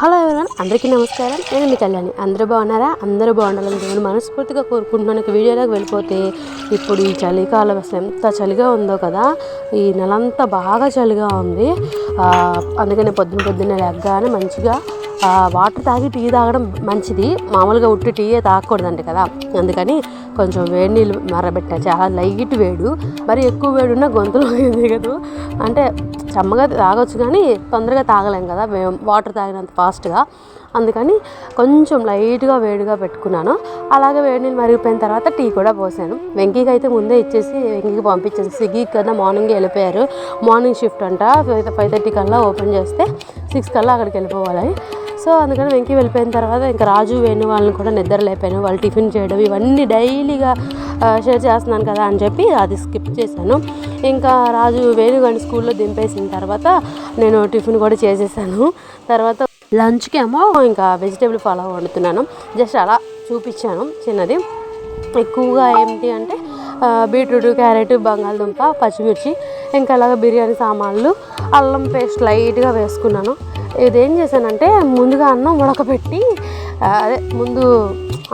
Hello ఎవరైనా అందరికీ నమస్కారం. నేను మీ కళ్యాణి. అందరూ బాగున్నారా? అందరూ బాగుండాలని దేవుని మనస్ఫూర్తిగా కోరుకుంటున్నాను. ఇక వీడియోలోకి వెళ్ళిపోతే ఇప్పుడు ఈ చలికాలం అసలు ఎంత చలిగా ఉందో కదా. ఈ నెలంతా బాగా చలిగా ఉంది. అందుకని అందుకని పొద్దున్న లెగ్గానే మంచిగా వాటర్ తాగి టీ తాగడం మంచిది. మామూలుగా ఉట్టి టీయే తాగకూడదండి కదా. అందుకని కొంచెం వేడి నీళ్ళు మరబెట్టా. చాలా లైట్ వేడు. మరి ఎక్కువ వేడున్నా ఉన్నా గొంతులో దిగదు. అంటే చెమ్మగా తాగొచ్చు కానీ తొందరగా తాగలేం కదా. వాటర్ తాగినంత ఫాస్ట్గా. అందుకని కొంచెం లైట్గా వేడిగా పెట్టుకున్నాను. అలాగే వేడి నీళ్ళు మరిగిపోయిన తర్వాత టీ కూడా పోసాను. వెంకీకి అయితే ముందే ఇచ్చేసి వెంకీకి పంపించాను. స్విగ్గీకి కన్నా మార్నింగ్ వెళ్ళిపోయారు. మార్నింగ్ షిఫ్ట్ అంట. ఫైవ్ ఫైవ్ థర్టీ కల్లా ఓపెన్ చేస్తే సిక్స్ కల్లా అక్కడికి వెళ్ళిపోవాలి. సో అందుకని వెంకీ వెళ్ళిపోయిన తర్వాత ఇంకా రాజు వేణు వాళ్ళని కూడా నిద్ర లేపాను. వాళ్ళు టిఫిన్ చేయడం ఇవన్నీ డైలీగా షేర్ చేస్తున్నాను కదా అని చెప్పి అది స్కిప్ చేశాను. ఇంకా రాజు వేణుగాని స్కూల్లో దింపేసిన తర్వాత నేను టిఫిన్ కూడా చేసేసాను. తర్వాత లంచ్కి ఏమో ఇంకా వెజిటేబుల్ ఫాలో వండుతున్నాను. జస్ట్ అలా చూపించాను చిన్నది. ఎక్కువగా ఏంటి అంటే బీట్రూట్ క్యారెట్ బంగాళదుంప పచ్చిమిర్చి ఇంకా అలాగ బిర్యానీ సామాన్లు అల్లం పేస్ట్ లైట్గా వేసుకున్నాను. ఇదేం చేశానంటే ముందుగా అన్నం ఉడకబెట్టి అదే ముందు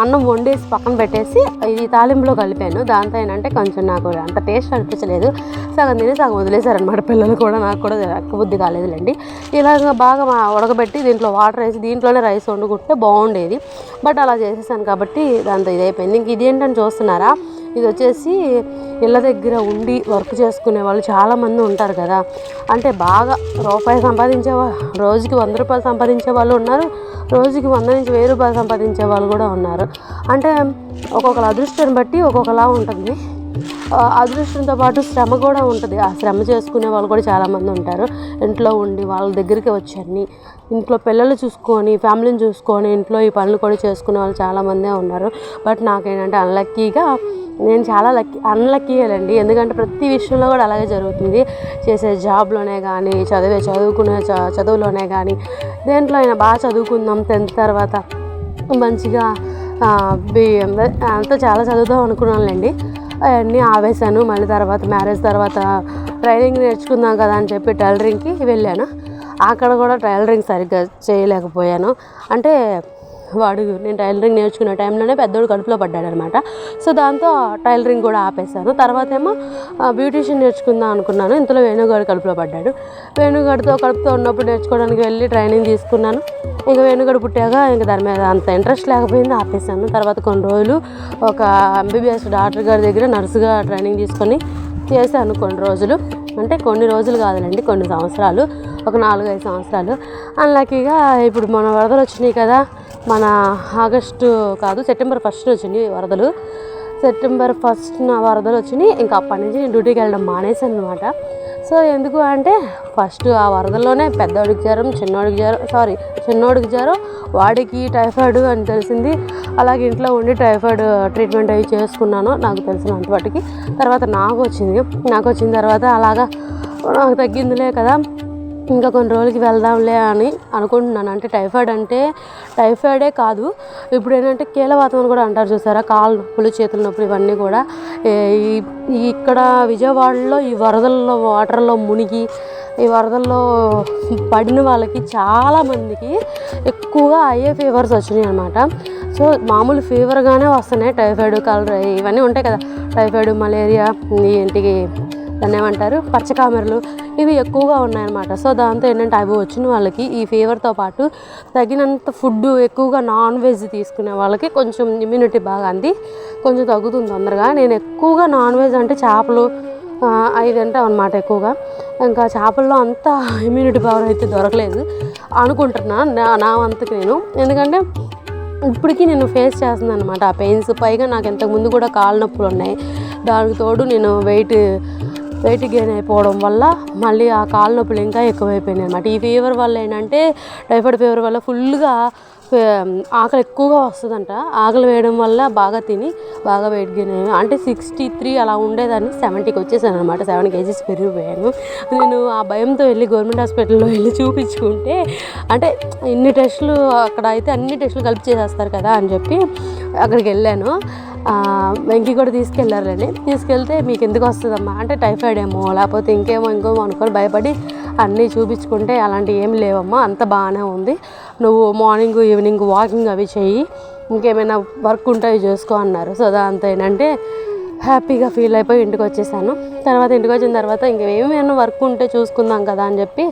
అన్నం వండేసి పక్కన పెట్టేసి ఇది తాలింపులో కలిపాను. దాంతో ఏంటంటే కొంచెం నాకు అంత టేస్ట్ అనిపించలేదు. సగం తిని సగం వదిలేశారనమాట పిల్లలు కూడా నాకు కూడా బుద్ధి కాలేదులేండి. ఇలాగ బాగా ఉడకబెట్టి దీంట్లో వాటర్ వేసి దీంట్లోనే రైస్ వండుకుంటే బాగుండేది. బట్ అలా చేసేసాను కాబట్టి దాంతో ఇదైపోయింది. ఇంక ఇదేంటని చూస్తున్నారా? ఇది వచ్చేసి ఇళ్ళ దగ్గర ఉండి వర్క్ చేసుకునే వాళ్ళు చాలామంది ఉంటారు కదా. అంటే బాగా రూపాయి సంపాదించే రోజుకి వంద రూపాయలు సంపాదించే వాళ్ళు ఉన్నారు రోజుకి వంద నుంచి వెయ్యి రూపాయలు సంపాదించే వాళ్ళు కూడా ఉన్నారు. అంటే ఒక్కొక్కరు అదృష్టాన్ని బట్టి ఒక్కొక్కలా ఉంటుంది. అదృష్టంతో పాటు శ్రమ కూడా ఉంటుంది. ఆ శ్రమ చేసుకునే వాళ్ళు కూడా చాలామంది ఉంటారు. ఇంట్లో ఉండి వాళ్ళ దగ్గరికి వచ్చని ఇంట్లో పిల్లలు చూసుకొని ఫ్యామిలీని చూసుకొని ఇంట్లో ఈ పనులు కూడా చేసుకునే వాళ్ళు చాలామందే ఉన్నారు. బట్ నాకేంటంటే అన్లక్కీగా నేను చాలా లక్కీ అన్లక్కీయాలండి ఎందుకంటే ప్రతి విషయంలో కూడా అలాగే జరుగుతుంది. చేసే జాబ్లోనే కానీ చదివే చదువుకునే చ- చదువులోనే కానీ దేంట్లో అయినా బాగా చదువుకుందాం టెన్త్ తర్వాత మంచిగా బిఎం అంతా చాలా చదువుదాం అనుకున్నానులేండి. అవన్నీ ఆవేశాను. మళ్ళీ తర్వాత మ్యారేజ్ తర్వాత ట్రైనింగ్ నేర్చుకుందాం కదా అని చెప్పి టైలరింగ్కి వెళ్ళాను. అక్కడ కూడా టైలరింగ్ సరిగ్గా చేయలేకపోయాను. అంటే వాడు నేను టైలరింగ్ నేర్చుకునే టైంలోనే పెద్దోడు కడుపులో పడ్డాడు అనమాట సో దాంతో టైలరింగ్ కూడా ఆపేశాను. తర్వాత ఏమో బ్యూటీషియన్ నేర్చుకుందాం అనుకున్నాను. ఇంతలో వేణుగాడు కడుపులో పడ్డాడు. వేణుగాడితో కడుపుతో ఉన్నప్పుడు నేర్చుకోవడానికి వెళ్ళి ట్రైనింగ్ తీసుకున్నాను. ఇంకా వేణుగాడు పుట్టాక ఇంకా దాని మీద అంత ఇంట్రెస్ట్ లేకపోయింది ఆపేసాను తర్వాత కొన్ని రోజులు ఒక ఎంబీబీఎస్ డాక్టర్ గారి దగ్గర నర్సుగా ట్రైనింగ్ తీసుకొని చేశాను కొన్ని రోజులు. అంటే కొన్ని రోజులు కాదులేండి కొన్ని సంవత్సరాలు. ఒక నాలుగైదు సంవత్సరాలు. అన్లక్కీగా ఇప్పుడు మన వరదలు వచ్చినాయి కదా. మన ఆగస్టు కాదు సెప్టెంబర్ ఫస్ట్ వచ్చినాయి వరదలు. సెప్టెంబర్ ఫస్ట్ నా వరదలు వచ్చినాయి. ఇంకా అప్పటి నుంచి నేను డ్యూటీకి వెళ్ళడం మానేశాను అనమాట సో ఎందుకు అంటే ఫస్ట్ ఆ వరదల్లోనే పెద్దవాడికి జ్వరం చిన్నోడికి జ్వరం సారీ చిన్నోడికి జ్వరం వాడికి టైఫాయిడ్ అని తెలిసింది. అలాగే ఇంట్లో ఉండి టైఫాయిడ్ ట్రీట్మెంట్ అవి చేసుకున్నాను నాకు తెలిసినంత వాటికి తర్వాత నాకు వచ్చింది. నాకు వచ్చిన తర్వాత అలాగా నాకు తగ్గిందిలే కదా. ఇంకా కొన్ని రోజులకి వెళ్దాంలే అని అనుకుంటున్నాను. అంటే టైఫాయిడ్ అంటే టైఫాయిడే కాదు. ఇప్పుడు ఏంటంటే కీలవాతం అని కూడా అంటారు చూసారా? కాళ్ళు నొప్పులు చేతుల నొప్పులు ఇవన్నీ కూడా. ఈ- ఇక్కడ విజయవాడలో ఈ వరదల్లో వాటర్లో మునిగి ఈ వరదల్లో పడిన వాళ్ళకి చాలామందికి ఎక్కువగా అయ్యే ఫీవర్స్ వచ్చినాయి అనమాట సో మామూలు ఫీవర్గానే వస్తున్నాయి టైఫాయిడ్ కలర్ ఇవన్నీ ఉంటాయి కదా. టైఫాయిడ్ మలేరియా ఏంటికి దాన్ని ఏమంటారు పచ్చకామెరలు ఇవి ఎక్కువగా ఉన్నాయన్నమాట. సో దాంతో ఏంటంటే అవి వచ్చిన వాళ్ళకి ఈ ఫీవర్తో పాటు తగినంత ఫుడ్ ఎక్కువగా నాన్ వెజ్ తీసుకునే వాళ్ళకి కొంచెం ఇమ్యూనిటీ బాగా అంది. కొంచెం తగ్గుతుంది తొందరగా. నేను ఎక్కువగా నాన్ వెజ్ అంటే చేపలు అవి తింటాం అనమాట ఎక్కువగా. ఇంకా చేపల్లో అంత ఇమ్యూనిటీ పవర్ అయితే దొరకలేదు అనుకుంటున్నా నా నా వంతుకి నేను. ఎందుకంటే ఇప్పటికీ నేను ఫేస్ చేస్తున్నాను అనమాట ఆ పెయిన్స్. పైగా నాకు ఇంతకు ముందు కూడా కాళ్ళ నొప్పులు ఉన్నాయి. దానికి తోడు నేను వెయిట్ వెయిట్ గెయిన్ అయిపోవడం వల్ల మళ్ళీ ఆ కాళ్ళ నొప్పులు ఇంకా ఎక్కువైపోయినాయి అనమాట ఈ ఫీవర్ వల్ల ఏంటంటే టైఫాయిడ్ ఫీవర్ వల్ల ఫుల్గా ఆకలి ఎక్కువగా వస్తుందంట. ఆకలి వేయడం వల్ల బాగా తిని బాగా వెయిట్ గెయిన్ అయ్యాను అంటే సిక్స్టీ త్రీ అలా ఉండేదాన్ని సెవెంటీకి వచ్చేసాను అనమాట సెవెన్ కేజీస్ పెరిగిపోయాను. నేను ఆ భయంతో వెళ్ళి గవర్నమెంట్ హాస్పిటల్లో వెళ్ళి చూపించుకుంటే అంటే ఇన్ని టెస్టులు అక్కడ అయితే అన్ని టెస్టులు కలిపి చేసేస్తారు కదా అని చెప్పి అక్కడికి వెళ్ళాను. వెంకీ కూడా తీసుకెళ్ళారండి తీసుకెళ్తే మీకు ఎందుకు వస్తుందమ్మా? అంటే టైఫాయిడ్ ఏమో లేకపోతే ఇంకేమో ఇంకేమో అనుకొని భయపడి అన్నీ చూపించుకుంటే అలాంటివి ఏం లేవమ్మా అంత బాగానే ఉంది. నువ్వు మార్నింగ్ ఈవినింగ్ వాకింగ్ అవి చెయ్యి ఇంకేమైనా వర్క్ ఉంటే అవి చేసుకో అన్నారు. సో దాంతో ఏంటంటే హ్యాపీగా ఫీల్ అయిపోయి ఇంటికి వచ్చేసాను. తర్వాత ఇంటికి వచ్చిన తర్వాత ఇంకేమైనా వర్క్ ఉంటే చూసుకుందాం కదా అని చెప్పి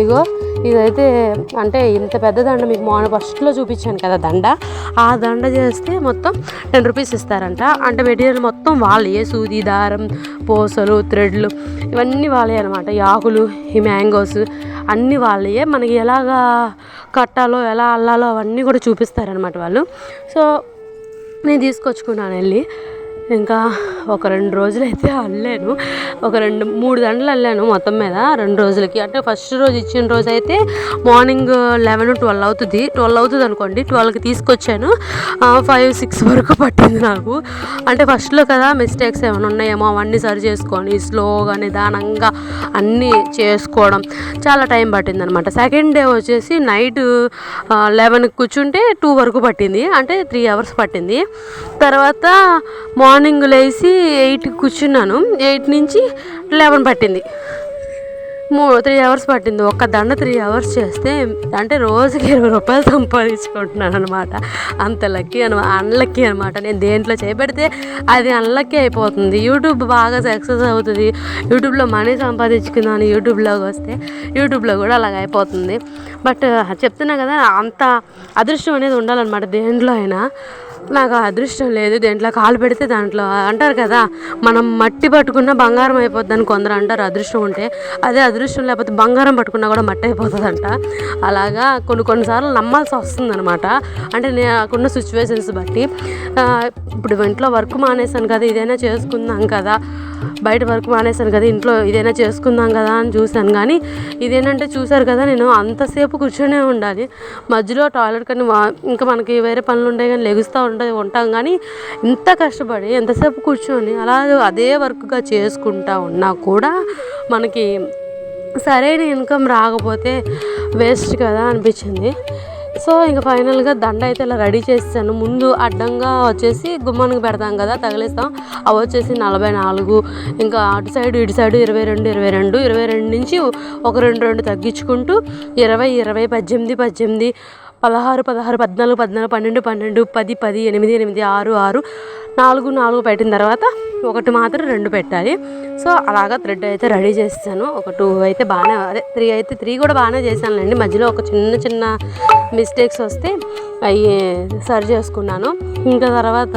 ఇగో ఇదైతే అంటే ఇంత పెద్ద దండ మీకు మార్నింగ్ ఫస్ట్లో చూపించాను కదా దండ. ఆ దండ చేస్తే మొత్తం టెన్ రూపీస్ ఇస్తారంట. అంటే మెటీరియల్ మొత్తం వాళ్ళే. సూది దారం పూసలు థ్రెడ్లు ఇవన్నీ వాళ్ళే అనమాట ఈ ఆకులు ఈ మ్యాంగోస్ అన్నీ వాళ్ళే. మనకి ఎలాగా కట్టాలో ఎలా అల్లాలో అవన్నీ కూడా చూపిస్తారనమాట వాళ్ళు. సో నేను తీసుకొచ్చుకున్నాను వెళ్ళి. ఇంకా ఒక రెండు రోజులు అయితే అల్లాను. ఒక రెండు మూడు దండలు అల్లాను మొత్తం మీద రెండు రోజులకి. అంటే ఫస్ట్ రోజు ఇచ్చిన రోజు అయితే మార్నింగ్ లెవెన్ ట్వెల్వ్ అవుతుంది. ట్వెల్వ్ అవుతుంది అనుకోండి ట్వెల్వ్కి తీసుకొచ్చాను. ఫైవ్ సిక్స్ వరకు పట్టింది నాకు. అంటే ఫస్ట్లో కదా మిస్టేక్స్ ఏమైనా ఉన్నాయేమో అవన్నీ సరి చేసుకొని స్లోగా నిదానంగా అన్నీ చేసుకోవడం చాలా టైం పట్టింది అనమాట సెకండ్ డే వచ్చేసి నైట్ లెవెన్కి కూర్చుంటే టూ వరకు పట్టింది. అంటే త్రీ అవర్స్ పట్టింది. తర్వాత మార్నింగ్ మార్నింగ్ లేచి ఎయిట్కి కూర్చున్నాను. ఎయిట్ నుంచి లెవెన్ పట్టింది. మూ త్రీ అవర్స్ పట్టింది. ఒక్క దండ త్రీ అవర్స్ చేస్తే అంటే రోజుకి ఇరవై రూపాయలు సంపాదించుకుంటున్నాను అనమాట అంత లక్కీ అనమాట అన్లక్కీ అనమాట నేను దేంట్లో చేపెడితే అది అన్లక్కీ అయిపోతుంది. యూట్యూబ్ బాగా సక్సెస్ అవుతుంది. యూట్యూబ్లో మనీ సంపాదించుకున్నాను యూట్యూబ్లోకి వస్తే యూట్యూబ్లో కూడా అలాగ అయిపోతుంది. బట్ చెప్తున్నా కదా అంత అదృష్టం అనేది ఉండాలన్నమాట దేంట్లో అయినా. నాకు అదృష్టం లేదు దేంట్లో కాలు పెడితే దాంట్లో అంటారు కదా మనం మట్టి పట్టుకున్న బంగారం అయిపోద్దని కొందరు అంటారు అదృష్టం ఉంటే అదే అదృష్టం లేకపోతే బంగారం పట్టుకున్నా కూడా మట్టి అయిపోతుందంట. అలాగా కొన్ని కొన్నిసార్లు నమ్మాల్సి వస్తుందనమాట అంటే నాకున్న సిచ్యువేషన్స్ బట్టి ఇప్పుడు ఇంట్లో వర్క్ మానేశాను కదా ఇదైనా చేసుకుందాం కదా బయట వర్క్ మానేశాను కదా ఇంట్లో ఇదైనా చేసుకుందాం కదా అని చూశాను. కానీ ఇదేంటంటే చూశారు కదా నేను అంతసేపు కూర్చొనే ఉండాలి. మధ్యలో టాయిలెట్ కానీ వా- ఇంకా మనకి వేరే పనులు ఉంటాయి కానీ లెగుస్తూ ఉంటాయి ఉంటాం. కానీ ఇంత కష్టపడి ఎంతసేపు కూర్చొని అలా అదే వర్క్గా చేసుకుంటా ఉన్నా కూడా మనకి సరైన ఇన్కమ్ రాకపోతే వేస్ట్ కదా అనిపించింది. సో ఇంకా ఫైనల్గా దండ అయితే ఇలా రెడీ చేసాను ముందు అడ్డంగా వచ్చేసి గుమ్మానికి పెడతాం కదా తగిలిస్తాం. అవి వచ్చేసి నలభై నాలుగు ఇంకా అటు సైడ్ ఇటు సైడ్ ఇరవై రెండు ఇరవై రెండు ఇరవై రెండు నుంచి ఒక రెండు రెండు తగ్గించుకుంటూ ఇరవై ఇరవై పద్దెనిమిది పద్దెనిమిది పదహారు పదహారు పద్నాలుగు పద్నాలుగు పన్నెండు పన్నెండు పది పది ఎనిమిది ఎనిమిది ఆరు ఆరు నాలుగు నాలుగు పెట్టిన తర్వాత ఒకటి మాత్రం రెండు పెట్టాలి. సో అలాగా థ్రెడ్ అయితే రెడీ చేస్తాను. ఒక టూ అయితే బాగానే అదే త్రీ అయితే త్రీ కూడా బాగానే చేశానులేండి. మధ్యలో ఒక చిన్న చిన్న మిస్టేక్స్ వస్తే అవి సరి చేసుకున్నాను. ఇంకా తర్వాత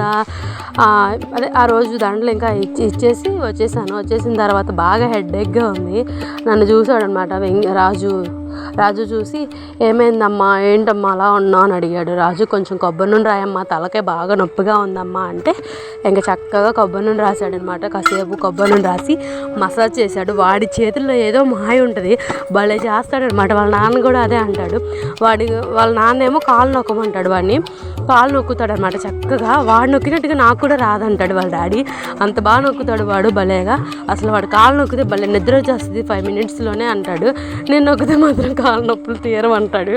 అదే ఆ రోజు దండలు ఇంకా ఇచ్చి ఇచ్చేసి వచ్చేసాను. వచ్చేసిన తర్వాత బాగా హెడ్ఏక్గా ఉంది. నన్ను చూసాడనమాట వెంగ రాజు రాజు చూసి ఏమైందమ్మా? ఏంటమ్మా అలా ఉన్నా అని అడిగాడు. రాజు కొంచెం కొబ్బరి నూనె రాయమ్మా. తలకే బాగా నొప్పిగా ఉందమ్మా. అంటే ఇంకా చక్కగా కొబ్బరి నూనె రాశాడనమాట. కాసేపు కొబ్బరి నూనె రాసి మసాజ్ చేశాడు. వాడి చేతుల్లో ఏదో మాయ ఉంటుంది. భలే చేస్తాడనమాట. వాళ్ళ నాన్న కూడా అదే అంటాడు. వాడి వాళ్ళ నాన్న ఏమో కాలు నొక్కమంటాడు వాడిని. కాలు నొక్కుతాడనమాట చక్కగా. వాడు నొక్కినట్టుగా నాకు కూడా రాదంటాడు వాళ్ళ డాడీ. అంత బాగా నొక్కుతాడు వాడు భలేగా. అసలు వాడు కాలు నొక్కితే భలే నిద్ర వచ్చేస్తుంది ఫైవ్ మినిట్స్లోనే అంటాడు. నేను నొక్కితే మాత్రం కాళ్ళ నొప్పులు తీయరమంటాడు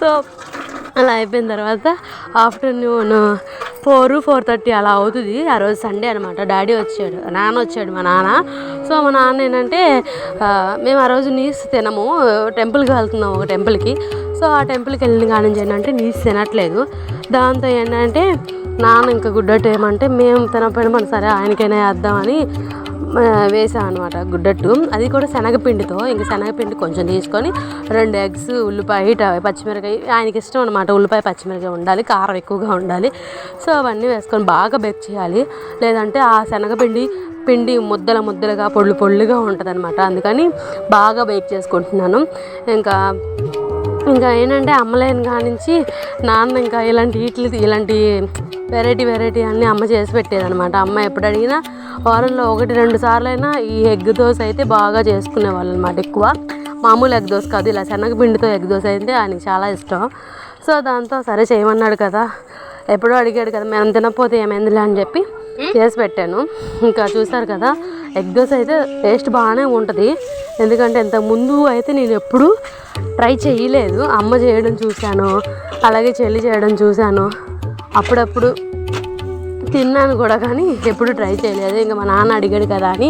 సో అలా అయిపోయిన తర్వాత ఆఫ్టర్నూన్ ఫోర్ ఫోర్ థర్టీ అలా అవుతుంది. ఆ రోజు సండే అనమాట డాడీ వచ్చాడు నాన్న వచ్చాడు మా నాన్న. సో మా నాన్న ఏంటంటే మేము ఆ రోజు నీస్ తినము. టెంపుల్కి వెళ్తున్నాము ఒక టెంపుల్కి. సో ఆ టెంపుల్కి వెళ్ళిన కాడి నుంచి ఏంటంటే నీస్ తినట్లేదు. దాంతో ఏంటంటే నాన్న ఇంకా గుడ్డట్టు ఏమంటే మేము తినకపోయినా మన సరే ఆయనకైనా వేద్దామని వేసాం అనమాట గుడ్డట్టు. అది కూడా శనగపిండితో ఇంకా శనగపిండి కొంచెం తీసుకొని రెండు ఎగ్స్ ఉల్లిపాయ పచ్చిమిరకాయ ఆయనకి ఇష్టం అనమాట ఉల్లిపాయ పచ్చిమిరకాయ ఉండాలి కారం ఎక్కువగా ఉండాలి. సో అవన్నీ వేసుకొని బాగా బేక్ చేయాలి. లేదంటే ఆ శనగపిండి పిండి ముద్దల ముద్దలుగా పొళ్ళు పొళ్ళుగా ఉంటుంది అనమాట అందుకని బాగా బేక్ చేసుకుంటున్నాను. ఇంకా ఇంకా ఏంటంటే అమ్మలేని కానించి నాన్న ఇంకా ఇలాంటి ఇడ్లీ ఇలాంటి వెరైటీ వెరైటీ అన్నీ అమ్మ చేసి పెట్టేదనమాట అమ్మ ఎప్పుడు అడిగినా వారంలో ఒకటి రెండు సార్లు అయినా ఈ ఎగ్ దోశ అయితే బాగా చేసుకునేవాళ్ళు అనమాట ఎక్కువ. మామూలు ఎగ్ దోశ కాదు ఇలా శనగపిండితో ఎగ్ దోశ అయితే ఆయనకి చాలా ఇష్టం. సో దాంతో సరే చేయమన్నాడు కదా. ఎప్పుడో అడిగాడు కదా మేము తినకపోతే ఏమైందిలే అని చెప్పి చేసి పెట్టాను. ఇంకా చూసారు కదా ఎగ్ దోశ అయితే టేస్ట్ బాగానే ఉంటుంది. ఎందుకంటే ఇంతకు ముందు అయితే నేను ఎప్పుడు ట్రై చేయలేదు. అమ్మ చేయడం చూశాను. అలాగే చెల్లి చేయడం చూశాను. అప్పుడప్పుడు తిన్నాను కూడా కానీ ఎప్పుడు ట్రై చేయలేదు. ఇంకా మా నాన్న అడిగాడు కదా అని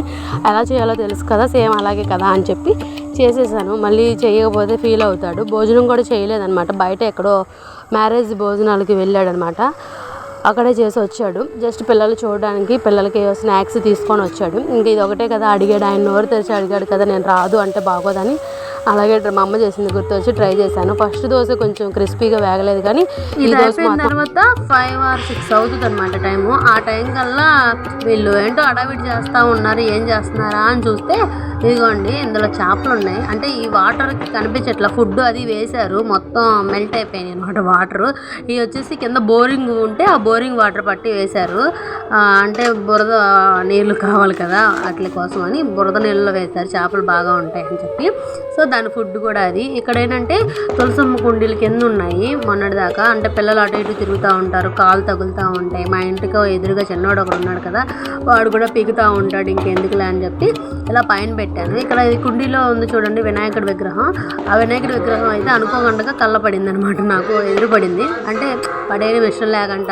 ఎలా చేయాలో తెలుసు కదా సేమ్ అలాగే కదా అని చెప్పి చేసేసాను. మళ్ళీ చేయకపోతే ఫీల్ అవుతాడు. భోజనం కూడా చేయలేదనమాట బయట ఎక్కడో మ్యారేజ్ భోజనాలకి వెళ్ళాడనమాట అక్కడే చేసి వచ్చాడు. జస్ట్ పిల్లలు చూడడానికి పిల్లలకి స్నాక్స్ తీసుకొని వచ్చాడు. ఇంక ఇది ఒకటే కదా అడిగాడు ఆయన నోరు తెరిచి అడిగాడు కదా నేను రాదు అంటే బాగోదని అలాగే మా అమ్మ చేసింది గుర్తొచ్చి ట్రై చేశాను. ఫస్ట్ దోశ కొంచెం క్రిస్పీగా వేగలేదు కానీ ఈ దోశ తర్వాత ఫైవ్ ఆర్ సిక్స్ అవుతుంది అనమాట టైము ఆ టైం కల్లా వీళ్ళు ఏంటో అడావిడి చేస్తూ ఉన్నారు ఏం చేస్తున్నారా అని చూస్తే ఇదిగోండి ఇందులో చేపలు ఉన్నాయి. అంటే ఈ వాటర్కి కనిపించట్లా ఫుడ్ అది వేశారు. మొత్తం మెల్ట్ అయిపోయినాయి అనమాట వాటర్ ఇవి వచ్చేసి కింద బోరింగ్ ఉంటే ఆ బోరింగ్ వాటర్ పట్టి వేశారు. అంటే బురద నీళ్ళు కావాలి కదా అట్ల కోసం అని బురద నీళ్ళలో వేశారు. చేపలు బాగా ఉంటాయి అని చెప్పి. సో దాని ఫుడ్ కూడా అది. ఇక్కడ ఏంటంటే తులసమ్మ కుండీలు కింద ఉన్నాయి మొన్నటిదాకా. అంటే పిల్లలు అటు ఇటు తిరుగుతూ ఉంటారు కాలు తగులుతూ ఉంటాయి. మా ఇంటికి ఎదురుగా చిన్నవాడు ఒకడు ఉన్నాడు కదా వాడు కూడా పీకుతూ ఉంటాడు ఇంకెందుకులే అని చెప్పి ఇలా పైన పెట్టాను. ఇక్కడ ఈ కుండీలో ఉంది చూడండి వినాయకుడి విగ్రహం. ఆ వినాయకుడి విగ్రహం అయితే అనుకోకుండా కళ్ళ పడింది అనమాట నాకు ఎదురు పడింది అంటే పడేయడం ఇష్టం లేకంట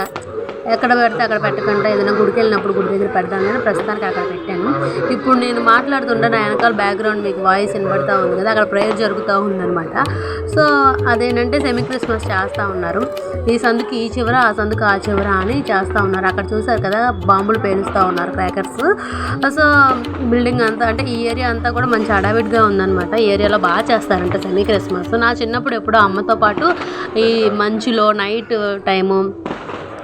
ఎక్కడ పెడితే అక్కడ పెట్టకుండా ఏదైనా గుడికి వెళ్ళినప్పుడు గుడి దగ్గర పెడతాను. నేను ప్రస్తుతానికి అక్కడ పెట్టాను. ఇప్పుడు నేను మాట్లాడుతుంటే నా వెనకాల బ్యాక్గ్రౌండ్ మీకు వాయిస్ వినబడతా ఉంది కదా. అక్కడ ప్రేయర్ జరుగుతూ ఉందన్నమాట. సో అదేంటంటే సెమీ క్రిస్మస్ చేస్తూ ఉన్నారు. ఈ సందుకి ఈ చివర ఆ సందుకు ఆ చివర అని చేస్తూ ఉన్నారు. అక్కడ చూసారు కదా బాంబులు పేలుస్తూ ఉన్నారు క్రాకర్స్ సో బిల్డింగ్ అంతా అంటే ఈ ఏరియా అంతా కూడా మంచి అడావిడిగా ఉందన్నమాట. ఈ ఏరియాలో బాగా చేస్తారంట సెమీ క్రిస్మస్ నా చిన్నప్పుడు ఎప్పుడో అమ్మతో పాటు ఈ మంచులో నైట్ టైము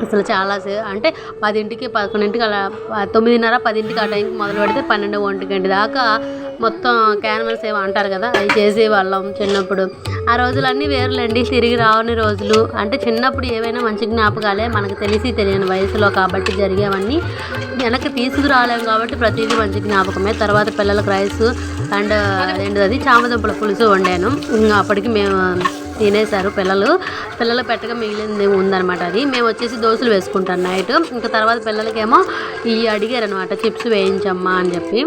అసలు చాలా సే అంటే పదింటికి పదకొండింటికి అలా తొమ్మిదిన్నర పదింటికి ఆ టైంకి మొదలు పెడితే పన్నెండు ఒంటి దాకా మొత్తం క్యాన్వల్స్ ఏమో అంటారు కదా అవి చేసేవాళ్ళం చిన్నప్పుడు. ఆ రోజులన్నీ వేరులేండి తిరిగి రావని రోజులు. అంటే చిన్నప్పుడు ఏవైనా మంచి జ్ఞాపకాలే మనకు తెలిసి తెలియని వయసులో కాబట్టి జరిగేవన్నీ వెనక్కి తీసుకురాలేము కాబట్టి ప్రతిదీ మంచి జ్ఞాపకమే. తర్వాత పిల్లలకు రైస్ అండ్ అదేంటిది అది చామదుంపల పులుసు వండాను. ఇంకా అప్పటికి మేము తినేశారు పిల్లలు. పిల్లలు పెట్టగా మిగిలింది ఉందన్నమాట అది. మేము వచ్చేసి దోశలు వేసుకుంటాం నైట్. ఇంకా తర్వాత పిల్లలకేమో ఇవి అడిగారు అనమాట చిప్స్ వేయించమ్మా అని చెప్పి.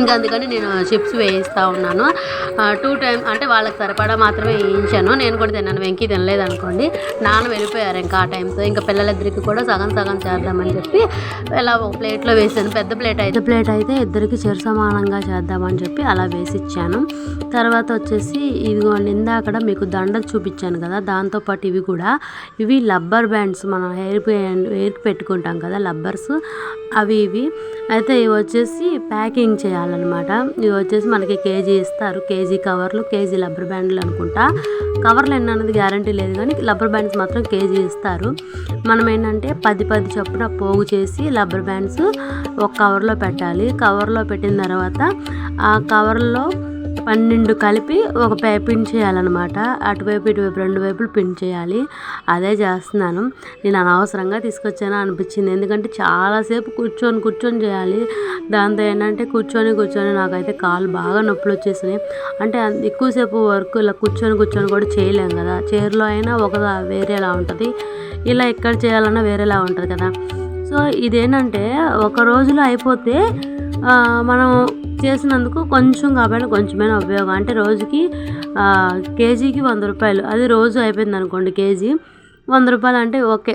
ఇంకా అందుకని నేను చిప్స్ వేయిస్తూ ఉన్నాను. టూ టైం అంటే వాళ్ళకి సరిపడా మాత్రమే వేయించాను. నేను కూడా తిన్నాను. వెంకీ తినలేదు అనుకోండి నాన్న వెళ్ళిపోయారు ఇంకా ఆ టైంతో ఇంకా పిల్లలిద్దరికి కూడా సగం సగం చేద్దామని చెప్పి ఇలా ఒక ప్లేట్లో వేసాను. పెద్ద ప్లేట్ అయితే ప్లేట్ అయితే ఇద్దరికి చెరు సమానంగా చేద్దామని చెప్పి అలా వేసి ఇచ్చాను. తర్వాత వచ్చేసి ఇదిగోండి ఇందాకడ మీకు దండ చూపించాను కదా. దాంతోపాటు ఇవి కూడా. ఇవి లబ్బర్ బ్యాండ్స్. మనం హెయిర్ హెయిర్కి పెట్టుకుంటాం కదా లబ్బర్స్. అవి ఇవి. అయితే ఇవి వచ్చేసి ప్యాకింగ్ చేయాలి. చేయాలన్నమాట ఇవి వచ్చేసి మనకి కేజీ ఇస్తారు. కేజీ కవర్లు కేజీ లబ్బర్ బ్యాండ్లు అనుకుంటా. కవర్లు ఎన్ని అన్నది గ్యారంటీ లేదు కానీ లబ్బర్ బ్యాండ్స్ మాత్రం కేజీ ఇస్తారు. మనం ఏంటంటే పది పది చొప్పున పోగు చేసి లబ్బర్ బ్యాండ్స్ ఒక కవర్లో పెట్టాలి. కవర్లో పెట్టిన తర్వాత ఆ కవర్లో పన్నెండు కలిపి ఒక పే పిన్ చేయాలన్నమాట. అటువైపు ఇటువైపు రెండు వైపులు పిన్ చేయాలి. అదే చేస్తున్నాను. నేను అనవసరంగా తీసుకొచ్చాను అనిపించింది. ఎందుకంటే చాలాసేపు కూర్చొని కూర్చొని చేయాలి. దాంతో ఏంటంటే కూర్చొని కూర్చొని నాకైతే కాలు బాగా నొప్పులు వచ్చేసినాయి. అంటే ఎక్కువసేపు వర్క్ ఇలా కూర్చొని కూర్చొని కూడా చేయలేం కదా. చైర్లో అయినా ఒక వేరేలా ఉంటుంది. ఇలా ఎక్కడ చేయాలన్నా వేరేలా ఉంటుంది కదా. సో ఇదేంటంటే ఒక రోజులో అయిపోతే మనం చేసినందుకు కొంచెం కాబట్టి కొంచెమైనా ఉపయోగం. అంటే రోజుకి కేజీకి వంద రూపాయలు. అది రోజు అయిపోయింది అనుకోండి కేజీ. వంద రూపాయలు అంటే ఓకే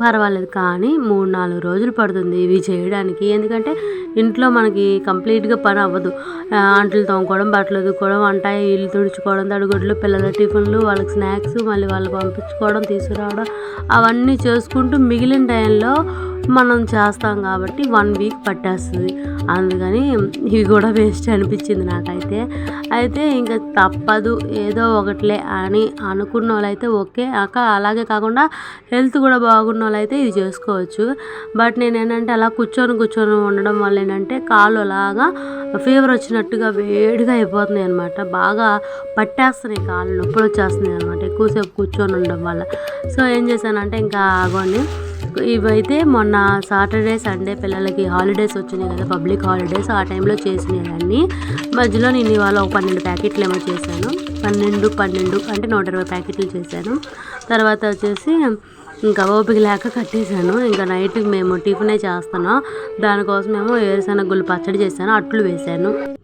పర్వాలేదు. కానీ మూడు నాలుగు రోజులు పడుతుంది ఇవి చేయడానికి. ఎందుకంటే ఇంట్లో మనకి కంప్లీట్గా పని అవ్వదు. ఆంట్లు తోముకోవడం బట్టలు ఉదుకోవడం వంట ఇల్లు తుడుచుకోవడం తడుగుడ్లు పిల్లల టిఫిన్లు వాళ్ళకి స్నాక్స్ మళ్ళీ వాళ్ళకి పంపించుకోవడం తీసుకురావడం అవన్నీ చేసుకుంటూ మిగిలిన టైంలో మనం చేస్తాం కాబట్టి వన్ వీక్ పట్టేస్తుంది. అందుకని ఇవి కూడా వేస్ట్ అనిపించింది నాకైతే. అయితే ఇంకా తప్పదు ఏదో ఒకటిలే అని అనుకున్న వాళ్ళైతే ఓకే. అక్క అలాగే కాకుండా హెల్త్ కూడా బాగున్న వాళ్ళైతే ఇది చేసుకోవచ్చు. బట్ నేను ఏంటంటే అలా కూర్చొని కూర్చొని ఉండడం వల్ల ఏంటంటే కాళ్ళు అలాగా ఫీవర్ వచ్చినట్టుగా వేడిగా అయిపోతున్నాయి అనమాట బాగా పట్టేస్తున్నాయి కాళ్ళు నొప్పులు వచ్చేస్తున్నాయి అనమాట ఎక్కువసేపు కూర్చొని ఉండడం వల్ల. సో ఏం చేశానంటే ఇంకా ఆగోని ఇవైతే మొన్న సాటర్డే సండే పిల్లలకి హాలిడేస్ వచ్చినాయి కదా పబ్లిక్ హాలిడేస్. ఆ టైంలో చేసినాయి మధ్యలో నేను ఇవాళ ఒక పన్నెండు ప్యాకెట్లు ఏమో చేశాను. పన్నెండు పన్నెండు అంటే నూట ఇరవై ప్యాకెట్లు చేశాను. తర్వాత వచ్చేసి ఇంకా ఓపిక లేక కట్టేశాను. ఇంకా నైట్ మేము టిఫినే చేస్తున్నాం. దానికోసమేమో వేరుశనగ గుళ్ళు పచ్చడి చేశాను అట్లు వేశాను.